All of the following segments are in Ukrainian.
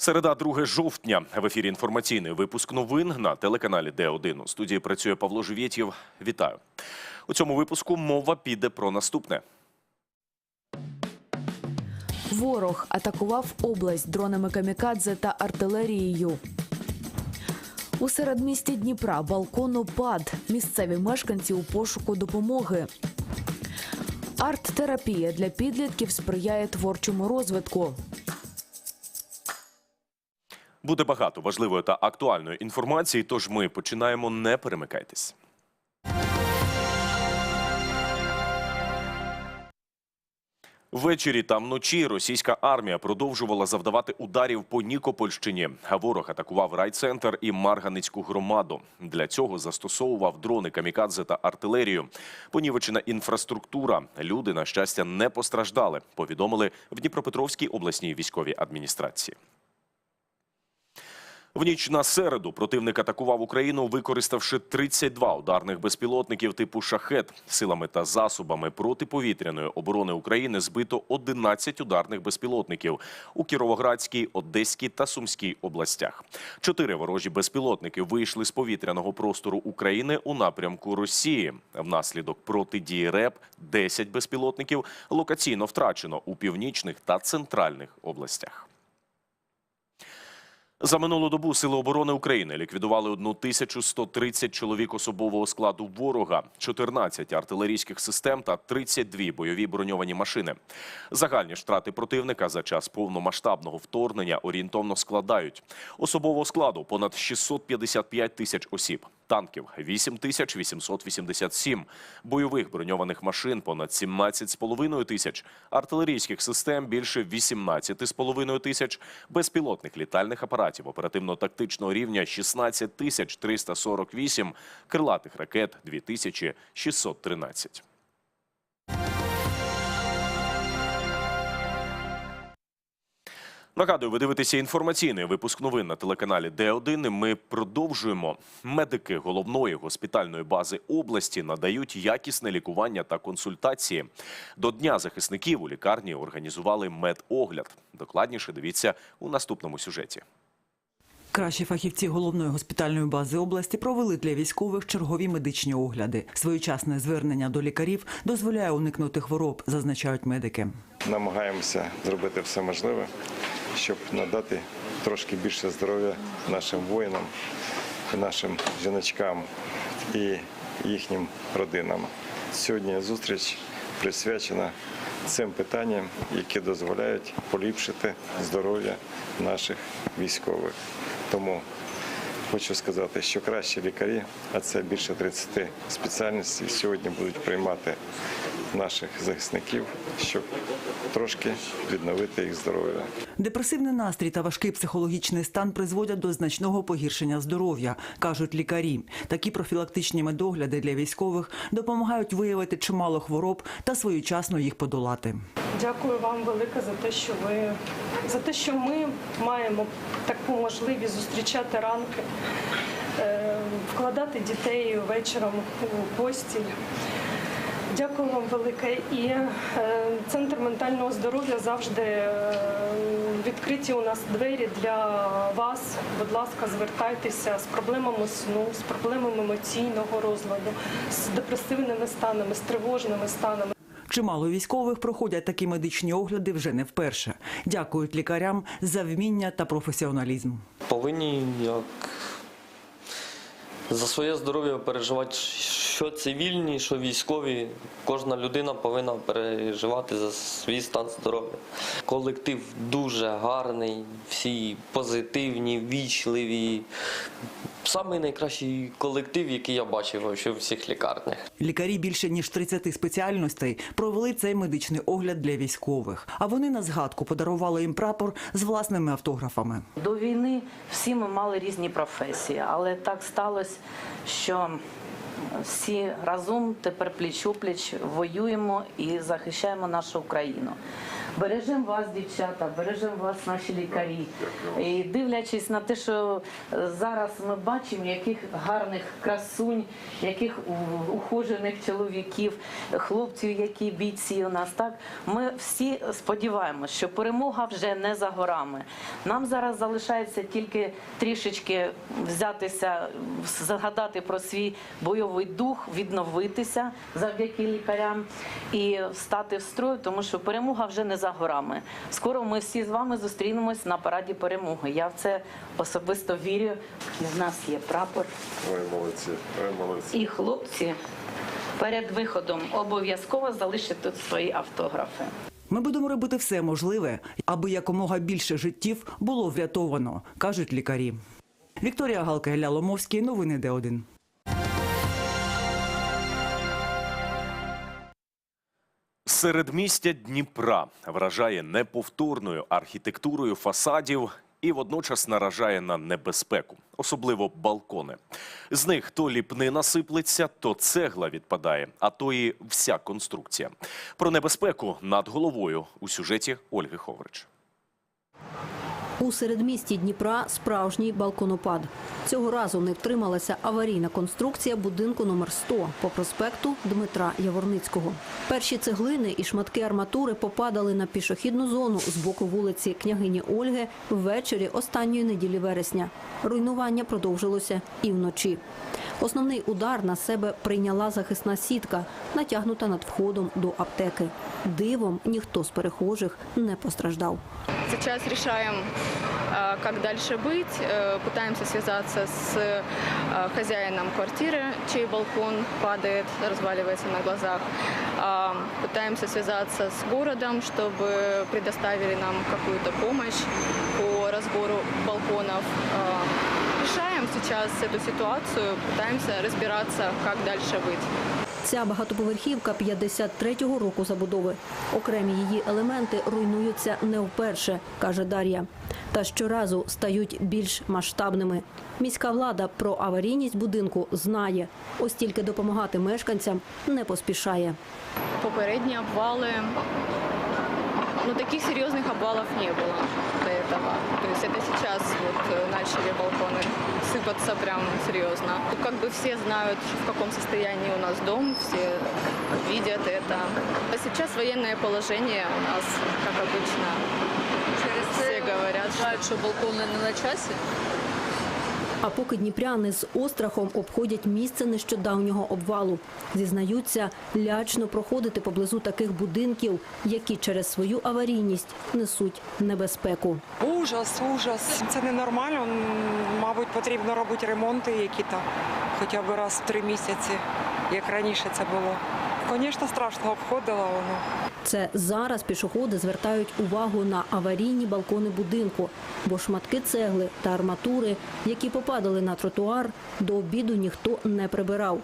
Середа 2 жовтня в ефірі інформаційний випуск новин на телеканалі Д1. У студії працює Павло Живєтєв. Вітаю. У цьому випуску мова піде про наступне. Ворог атакував область дронами камікадзе та артилерією. У середмісті Дніпра балкону пад. Місцеві мешканці у пошуку допомоги. Арт-терапія для підлітків сприяє творчому розвитку. Буде багато важливої та актуальної інформації, тож ми починаємо. Не перемикайтесь. Ввечері та вночі російська армія продовжувала завдавати ударів по Нікопольщині. Ворог атакував райцентр і Марганицьку громаду. Для цього застосовував дрони камікадзе та артилерію. Понівечена інфраструктура. Люди, на щастя, не постраждали. Повідомили в Дніпропетровській обласній військовій адміністрації. В ніч на середу противник атакував Україну, використавши 32 ударних безпілотників типу шахет. Силами та засобами протиповітряної оборони України збито 11 ударних безпілотників у Кіровоградській, Одеській та Сумській областях. Чотири ворожі безпілотники вийшли з повітряного простору України у напрямку Росії. Внаслідок протидії РЕП 10 безпілотників локаційно втрачено у північних та центральних областях. За минулу добу Сили оборони України ліквідували 1130 чоловік особового складу ворога, 14 артилерійських систем та 32 бойові броньовані машини. Загальні ж втрати противника за час повномасштабного вторгнення орієнтовно складають особового складу понад 655 тисяч осіб, танків 8 тисяч 887, бойових броньованих машин понад 17,5 тисяч, артилерійських систем більше 18,5 тисяч, безпілотних літальних апаратів оперативно-тактичного рівня 16 тисяч 348, крилатих ракет 2613. Нагадую, ви дивитеся інформаційний випуск новин на телеканалі Д1. Ми продовжуємо. Медики головної госпітальної бази області надають якісне лікування та консультації. До дня захисників у лікарні організували медогляд. Докладніше дивіться у наступному сюжеті. Кращі фахівці головної госпітальної бази області провели для військових чергові медичні огляди. Своєчасне звернення до лікарів дозволяє уникнути хвороб, зазначають медики. намагаємося зробити все можливе, щоб надати трошки більше здоров'я нашим воїнам, нашим жіночкам і їхнім родинам. Сьогодні зустріч присвячена цим питанням, які дозволяють поліпшити здоров'я наших військових. Тому Хочу сказати, що кращі лікарі, а це більше 30 спеціальностей, сьогодні будуть приймати наших захисників, щоб трошки відновити їх здоров'я. Депресивний настрій та важкий психологічний стан призводять до значного погіршення здоров'я, кажуть лікарі. Такі профілактичні медогляди для військових допомагають виявити чимало хвороб та своєчасно їх подолати. Дякую вам велике за те, що ви за те, що ми маємо таку можливість зустрічати ранки, е, вкладати дітей вечором у постіль. Дякую вам велике. І е, центр ментального здоров'я завжди е, відкриті у нас двері для вас. Будь ласка, звертайтеся з проблемами сну, з проблемами емоційного розладу, з депресивними станами, з тривожними станами. Чимало військових проходять такі медичні огляди вже не вперше. Дякують лікарям за вміння та професіоналізм. повинні як за своє здоров'я переживати, що цивільні, що військові. Кожна людина повинна переживати за свій стан здоров'я. Колектив дуже гарний, всі позитивні, вічливі. Самий найкращий колектив, який я бачив в всіх лікарнях. Лікарі більше ніж 30 спеціальностей провели цей медичний огляд для військових. А вони на згадку подарували їм прапор з власними автографами. До війни всі ми мали різні професії, але так сталося, що всі разом тепер пліч-опліч воюємо і захищаємо нашу Україну. Бережемо вас, дівчата, бережемо вас, наші лікарі. І дивлячись на те, що е, зараз ми бачимо, яких гарних красунь, яких ухожених чоловіків, хлопців, які бійці у нас, так ми всі сподіваємося, що перемога вже не за горами. Нам зараз залишається тільки трішечки взятися, згадати про свій бойовий дух, відновитися завдяки лікарям і стати в строю, тому що перемога вже не за горами. Скоро ми всі з вами зустрінемось на параді перемоги. Я в це особисто вірю. В нас є прапор. Ой, молодці, ой, молодці. І хлопці перед виходом обов'язково залишать тут свої автографи. Ми будемо робити все можливе, аби якомога більше життів було врятовано, кажуть лікарі. Вікторія Галка Ілля Ломовський. Новини Д1. Середмістя Дніпра вражає неповторною архітектурою фасадів і водночас наражає на небезпеку, особливо балкони. З них то ліпнина сиплеться, то цегла відпадає, а то і вся конструкція. Про небезпеку над головою у сюжеті Ольги Ховрич. У середмісті Дніпра справжній балконопад. Цього разу не втрималася аварійна конструкція будинку номер 100 по проспекту Дмитра Яворницького. Перші цеглини і шматки арматури попадали на пішохідну зону з боку вулиці княгині Ольги ввечері останньої неділі вересня. Руйнування продовжилося і вночі. Основний удар на себе прийняла захисна сітка, натягнута над входом до аптеки. Дивом ніхто з перехожих не постраждав. Сейчас решаем, а, как дальше быть. Э, Пытаемся связаться с э, хозяином квартиры, чей балкон падает, разваливается на глазах. А, Пытаемся связаться с городом, чтобы предоставили нам какую-то помощь по разбору балконов. А, Решаем сейчас эту ситуацию, пытаемся разбираться, как дальше быть. Ця багатоповерхівка 53-го року забудови. Окремі її елементи руйнуються не вперше, каже Дар'я. Та щоразу стають більш масштабними. Міська влада про аварійність будинку знає, ось тільки допомагати мешканцям не поспішає. Попередние обвалы, ну таких серьезных обвалов не было до этого. То есть это сейчас вот э, начали балконы сыпаться прям серьезно. Ну, Как бы все знают, в каком состоянии у нас дом, все видят это. А сейчас военное положение у нас, как обычно. Все говорят, что... що балкони не на часі. А поки дніпряни з острахом обходять місце нещодавнього обвалу, зізнаються, лячно проходити поблизу таких будинків, які через свою аварійність несуть небезпеку. Ужас, ужас. Це ненормально. Мабуть, потрібно робити ремонти які-то хоча б раз в три місяці, як раніше це було. Звісно, страшно обходила воно. Це зараз пішоходи звертають увагу на аварійні балкони будинку, бо шматки цегли та арматури, які попадали на тротуар, до обіду ніхто не прибирав.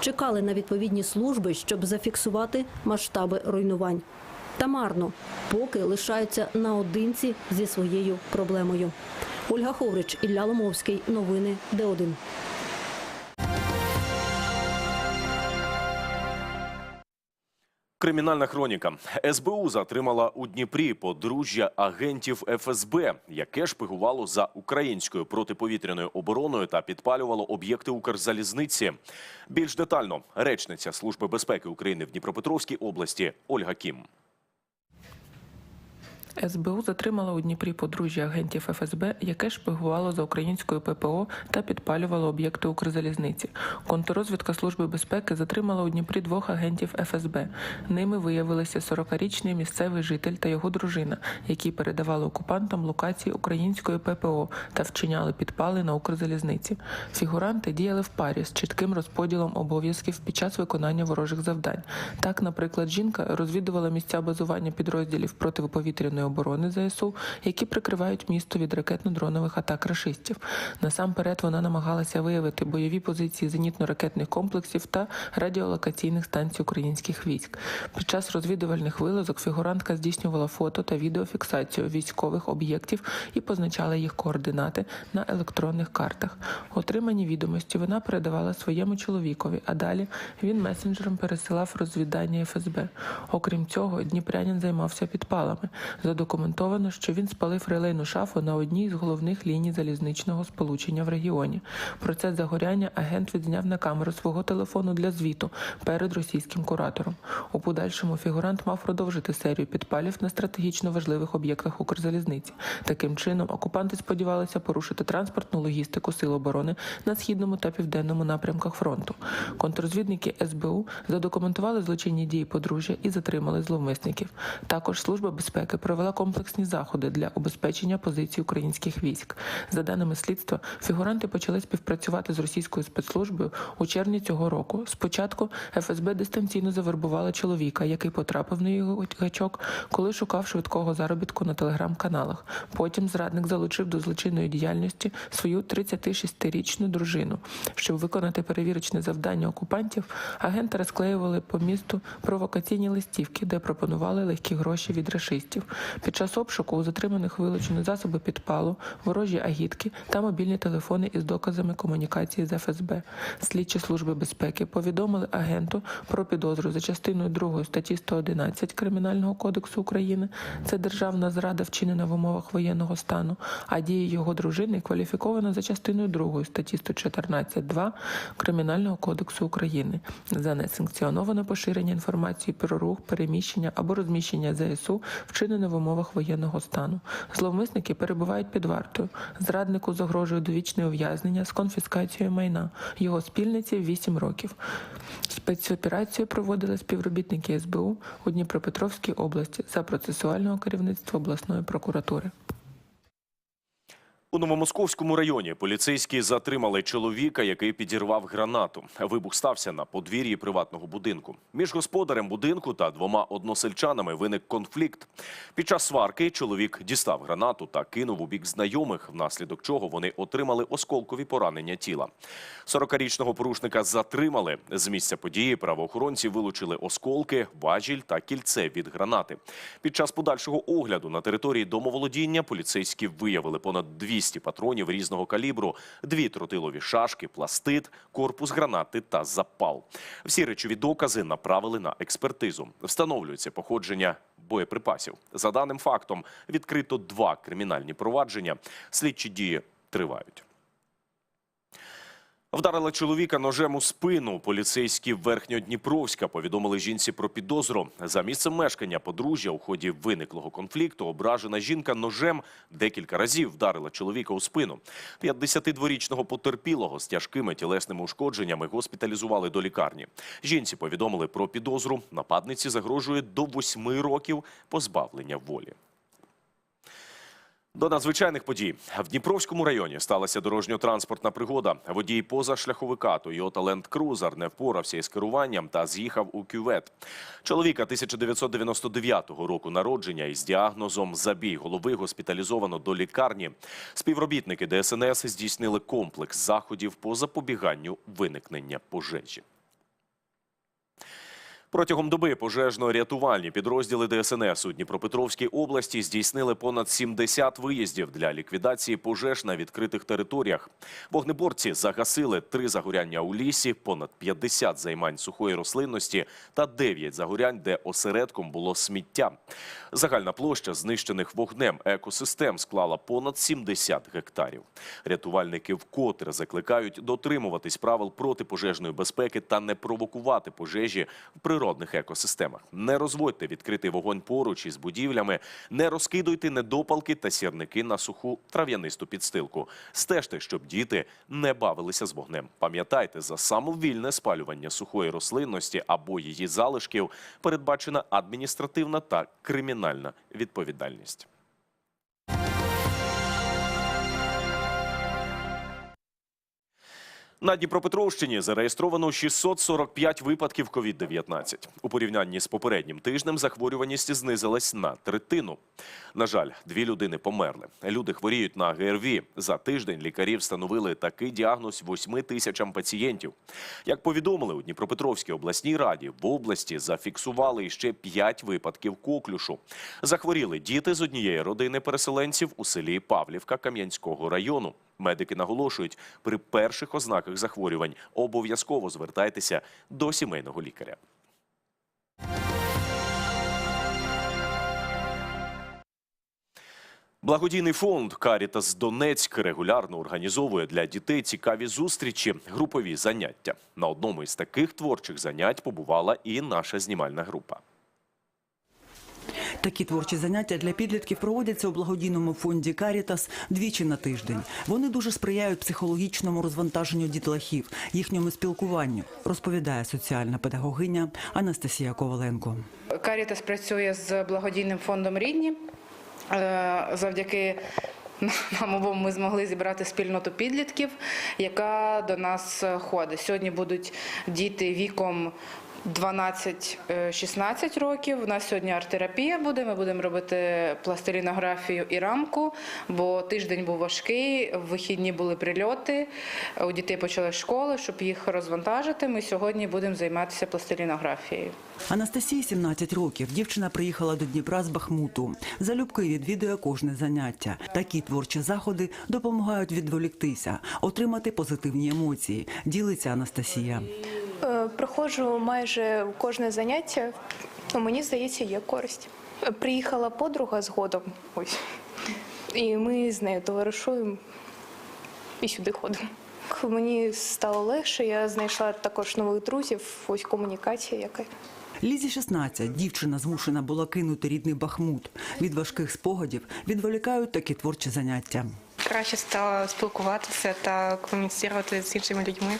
Чекали на відповідні служби, щоб зафіксувати масштаби руйнувань. Та марно, поки лишаються наодинці зі своєю проблемою. Ольга Ховрич, Ілля Ломовський. Новини Д1. Кримінальна хроніка СБУ затримала у Дніпрі подружжя агентів ФСБ, яке шпигувало за українською протиповітряною обороною та підпалювало об'єкти Укрзалізниці. Більш детально речниця Служби безпеки України в Дніпропетровській області Ольга Кім. СБУ затримала у Дніпрі подружжя агентів ФСБ, яке шпигувало за українською ППО та підпалювало об'єкти Укрзалізниці. Контррозвідка Служби безпеки затримала у Дніпрі двох агентів ФСБ. Ними виявилися 40-річний місцевий житель та його дружина, які передавали окупантам локації української ППО та вчиняли підпали на Укрзалізниці. Фігуранти діяли в парі з чітким розподілом обов'язків під час виконання ворожих завдань. Так, наприклад, жінка розвідувала місця базування підрозділів протиповітряної протиповітряної оборони ЗСУ, які прикривають місто від ракетно-дронових атак рашистів. Насамперед вона намагалася виявити бойові позиції зенітно-ракетних комплексів та радіолокаційних станцій українських військ. Під час розвідувальних вилазок фігурантка здійснювала фото та відеофіксацію військових об'єктів і позначала їх координати на електронних картах. Отримані відомості вона передавала своєму чоловікові, а далі він месенджером пересилав розвідання ФСБ. Окрім цього, Дніпрянин займався підпалами. Задокументовано, що він спалив релейну шафу на одній з головних ліній залізничного сполучення в регіоні. Процес загоряння агент відзняв на камеру свого телефону для звіту перед російським куратором. У подальшому фігурант мав продовжити серію підпалів на стратегічно важливих об'єктах Укрзалізниці. Таким чином, окупанти сподівалися порушити транспортну логістику сил оборони на східному та південному напрямках фронту. Контррозвідники СБУ задокументували злочинні дії подружжя і затримали зловмисників. Також служба безпеки провела комплексні заходи для убезпечення позицій українських військ. За даними слідства, фігуранти почали співпрацювати з російською спецслужбою у червні цього року. Спочатку ФСБ дистанційно завербувала чоловіка, який потрапив на його гачок, коли шукав швидкого заробітку на телеграм-каналах. Потім зрадник залучив до злочинної діяльності свою 36-річну дружину. Щоб виконати перевірочне завдання окупантів, агенти розклеювали по місту провокаційні листівки, де пропонували легкі гроші від рашистів. Під час обшуку у затриманих вилучені засоби підпалу, ворожі агітки та мобільні телефони із доказами комунікації з ФСБ. Слідчі служби безпеки повідомили агенту про підозру за частиною 2 статті 111 Кримінального кодексу України. Це державна зрада вчинена в умовах воєнного стану, а дії його дружини кваліфіковано за частиною 2 статті 114.2 Кримінального кодексу України за несанкціоноване поширення інформації про рух, переміщення або розміщення ЗСУ, вчинене в умовах воєнного стану. Зловмисники перебувають під вартою. Зраднику загрожує довічне ув'язнення з конфіскацією майна. Його спільниці 8 років. Спецоперацію проводили співробітники СБУ у Дніпропетровській області за процесуального керівництва обласної прокуратури. У Новомосковському районі поліцейські затримали чоловіка, який підірвав гранату. Вибух стався на подвір'ї приватного будинку. Між господарем будинку та двома односельчанами виник конфлікт. Під час сварки чоловік дістав гранату та кинув у бік знайомих, внаслідок чого вони отримали осколкові поранення тіла. 40-річного порушника затримали. З місця події правоохоронці вилучили осколки, важіль та кільце від гранати. Під час подальшого огляду на території домоволодіння поліцейські виявили понад 200 патронів різного калібру, дві тротилові шашки, пластит, корпус гранати та запал. Всі речові докази направили на експертизу. Встановлюється походження боєприпасів. За даним фактом відкрито два кримінальні провадження. Слідчі дії тривають. Вдарила чоловіка ножем у спину. Поліцейські Верхньодніпровська повідомили жінці про підозру. За місцем мешкання подружжя у ході виниклого конфлікту ображена жінка ножем декілька разів вдарила чоловіка у спину. 52-річного потерпілого з тяжкими тілесними ушкодженнями госпіталізували до лікарні. Жінці повідомили про підозру. Нападниці загрожує до 8 років позбавлення волі. До надзвичайних подій в Дніпровському районі сталася дорожньо-транспортна пригода. Водій позашляховика Toyota Land Cruiser не впорався із керуванням та з'їхав у кювет. Чоловіка 1999 року народження із діагнозом забій голови госпіталізовано до лікарні. Співробітники ДСНС здійснили комплекс заходів по запобіганню виникнення пожежі. Протягом доби пожежно-рятувальні підрозділи ДСНС у Дніпропетровській області здійснили понад 70 виїздів для ліквідації пожеж на відкритих територіях. Вогнеборці загасили три загоряння у лісі, понад 50 займань сухої рослинності та 9 загорянь, де осередком було сміття. Загальна площа знищених вогнем екосистем склала понад 70 гектарів. Рятувальники вкотре закликають дотримуватись правил протипожежної безпеки та не провокувати пожежі в природних екосистемах. Не розводьте відкритий вогонь поруч із будівлями, не розкидуйте недопалки та сірники на суху трав'янисту підстилку. Стежте, щоб діти не бавилися з вогнем. Пам'ятайте, за самовільне спалювання сухої рослинності або її залишків передбачена адміністративна та кримінальна відповідальність. На Дніпропетровщині зареєстровано 645 випадків COVID-19. У порівнянні з попереднім тижнем захворюваність знизилась на третину. На жаль, дві людини померли. Люди хворіють на ГРВІ. За тиждень лікарі встановили такий діагноз 8 тисячам пацієнтів. Як повідомили у Дніпропетровській обласній раді, в області зафіксували іще 5 випадків коклюшу. Захворіли діти з однієї родини переселенців у селі Павлівка Кам'янського району. Медики наголошують, при перших ознаках захворювань обов'язково звертайтеся до сімейного лікаря. Благодійний фонд Карітас Донецьк регулярно організовує для дітей цікаві зустрічі, групові заняття. На одному із таких творчих занять побувала і наша знімальна група. Такі творчі заняття для підлітків проводяться у благодійному фонді Карітас двічі на тиждень. Вони дуже сприяють психологічному розвантаженню дітлахів, їхньому спілкуванню, розповідає соціальна педагогиня Анастасія Коваленко. Карітас працює з благодійним фондом Рідні. Е, Завдяки нам обом ми змогли зібрати спільноту підлітків, яка до нас ходить. Сьогодні будуть діти віком 12-16 років. У нас сьогодні арт-терапія буде. Ми будемо робити пластилінографію і рамку, бо тиждень був важкий, в вихідні були прильоти. У дітей почали школи, щоб їх розвантажити. Ми сьогодні будемо займатися пластилінографією. Анастасії 17 років. Дівчина приїхала до Дніпра з Бахмуту. Залюбки відвідує кожне заняття. Такі творчі заходи допомагають відволіктися, отримати позитивні емоції. Ділиться Анастасія. Е, Проходжу майже кожне заняття. Мені здається, є користь. Приїхала подруга згодом. Ось. І ми з нею товаришуємо і сюди ходимо. Мені стало легше, я знайшла також нових друзів, ось комунікація яка. Лізі 16. Дівчина змушена була кинути рідний Бахмут. Від важких спогадів відволікають такі творчі заняття. краще стала спілкуватися та комуніцирувати з іншими людьми.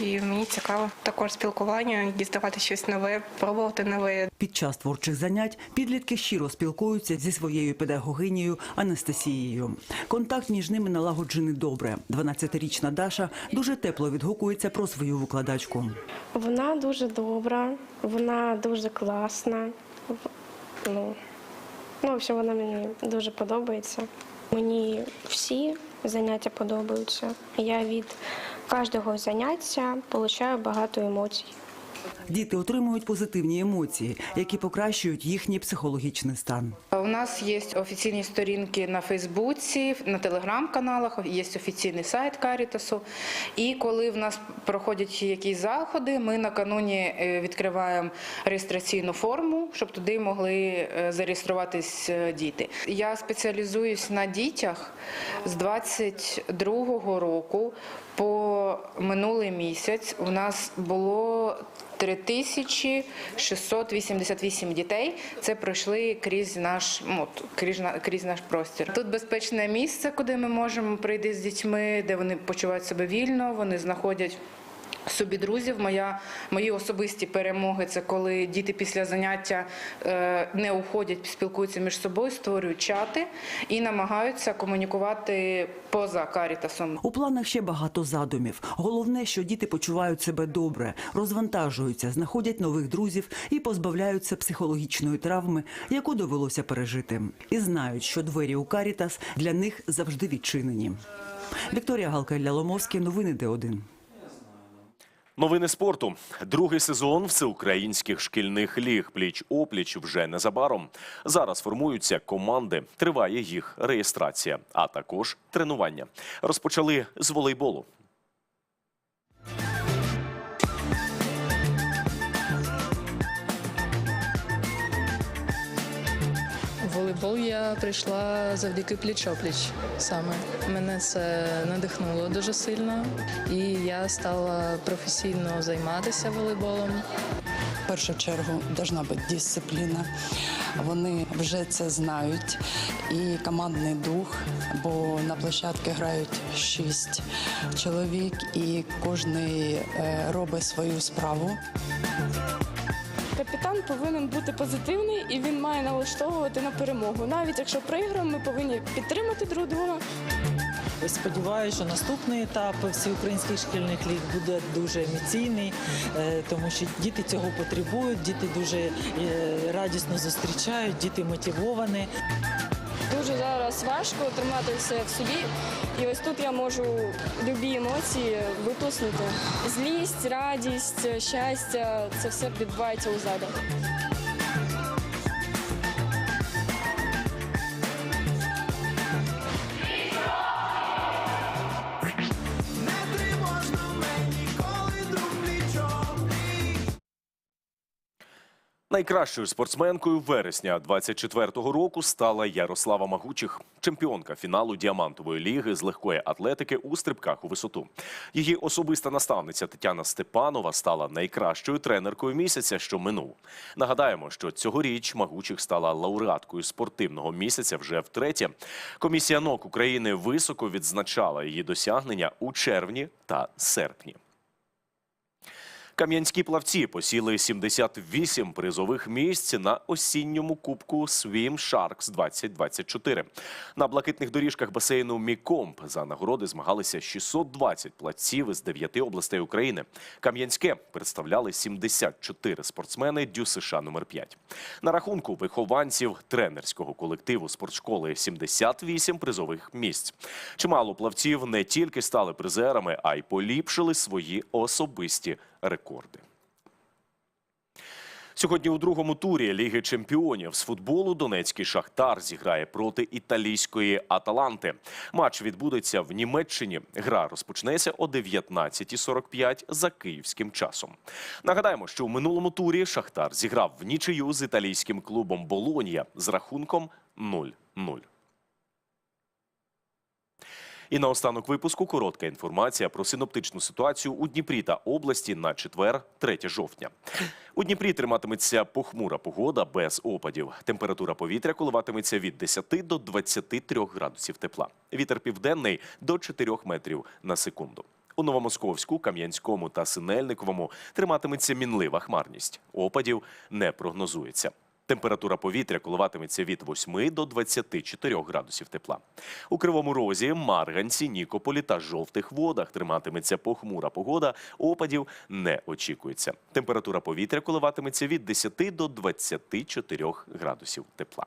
І мені цікаво також спілкування, діставати щось нове, пробувати нове. Під час творчих занять підлітки щиро спілкуються зі своєю педагогинею Анастасією. Контакт між ними налагоджений добре. 12-річна Даша дуже тепло відгукується про свою викладачку. Вона дуже добра, вона дуже класна. В- Ну, ну в общем, вона мені дуже подобається. Мені всі заняття подобаються. Я від кожного заняття отримую багато емоцій. Діти отримують позитивні емоції, які покращують їхній психологічний стан. У нас є офіційні сторінки на Фейсбуці, на телеграм-каналах, є офіційний сайт Карітасу. І коли в нас проходять якісь заходи, ми накануні е, відкриваємо реєстраційну форму, щоб туди могли е, зареєструватись е, діти. Я спеціалізуюсь на дітях з 22-го року по минулий місяць. У нас було 3688 дітей. Це пройшли крізь наш ну, от, крізь, крізь наш простір. Тут безпечне місце, куди ми можемо прийти з дітьми, де вони почувають себе вільно, вони знаходять. Собі друзів, моя мої особисті перемоги це коли діти після заняття е, не уходять, спілкуються між собою, створюють чати і намагаються комунікувати поза карітасом. У планах ще багато задумів. Головне, що діти почувають себе добре, розвантажуються, знаходять нових друзів і позбавляються психологічної травми, яку довелося пережити. І знають, що двері у Карітас для них завжди відчинені. Вікторія Галка Ілля Ломовський, новини Д1. Новини спорту. Другий сезон всеукраїнських шкільних ліг пліч-опліч вже незабаром. Зараз формуються команди, триває їх реєстрація, а також тренування. Розпочали з волейболу. Волейбол я прийшла завдяки пліч-опліч саме. Мене це надихнуло дуже сильно, і я стала професійно займатися волейболом. В першу чергу должна бути дисципліна. Вони вже це знають. І командний дух, бо на площадці грають шість чоловік, і кожен робить свою справу. Капітан повинен бути позитивний і він має налаштовувати на перемогу. Навіть якщо програємо, ми повинні підтримати друг друга. Сподіваюся, що наступний етап всеукраїнських шкільних ліг буде дуже емоційний, е, тому що діти цього потребують, діти дуже е, радісно зустрічають, діти мотивовані. Дуже зараз важко тримати все в собі. І ось тут я можу любі емоції виплеснути. Злість, радість, щастя це все відбувається у залі. Найкращою спортсменкою вересня 24-го року стала Ярослава Магучих, чемпіонка фіналу діамантової ліги з легкої атлетики у стрибках у висоту. Її особиста наставниця Тетяна Степанова стала найкращою тренеркою місяця, що минув. Нагадаємо, що цьогоріч Магучих стала лауреаткою спортивного місяця вже втретє. Комісія НОК України високо відзначала її досягнення у червні та серпні. Кам'янські плавці посіли 78 призових місць на осінньому кубку Swim Sharks 2024. На блакитних доріжках басейну Мікомп за нагороди змагалися 620 плавців із 9 областей України. Кам'янське представляли 74 спортсмени Дю США номер 5. На рахунку вихованців тренерського колективу спортшколи 78 призових місць. Чимало плавців не тільки стали призерами, а й поліпшили свої особисті рекорди. Сьогодні у другому турі Ліги чемпіонів з футболу Донецький Шахтар зіграє проти італійської Аталанти. Матч відбудеться в Німеччині. Гра розпочнеться о 19.45 за київським часом. Нагадаємо, що у минулому турі Шахтар зіграв в нічию з італійським клубом Болонія з рахунком 0-0. І наостанок випуску коротка інформація про синоптичну ситуацію у Дніпрі та області на четвер, 3 жовтня. У Дніпрі триматиметься похмура погода без опадів. Температура повітря коливатиметься від 10 до 23 градусів тепла. Вітер південний до 4 метрів на секунду. У Новомосковську, Кам'янському та Синельниковому триматиметься мінлива хмарність. Опадів не прогнозується. Температура повітря коливатиметься від 8 до 24 градусів тепла. У Кривому Розі, Марганці, Нікополі та Жовтих Водах триматиметься похмура погода. Опадів не очікується. Температура повітря коливатиметься від 10 до 24 градусів тепла.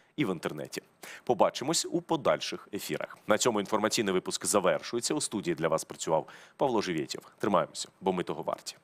і в інтернеті. Побачимось у подальших ефірах. На цьому інформаційний випуск завершується. У студії для вас працював Павло Живєтєв. Тримаємося, бо ми того варті.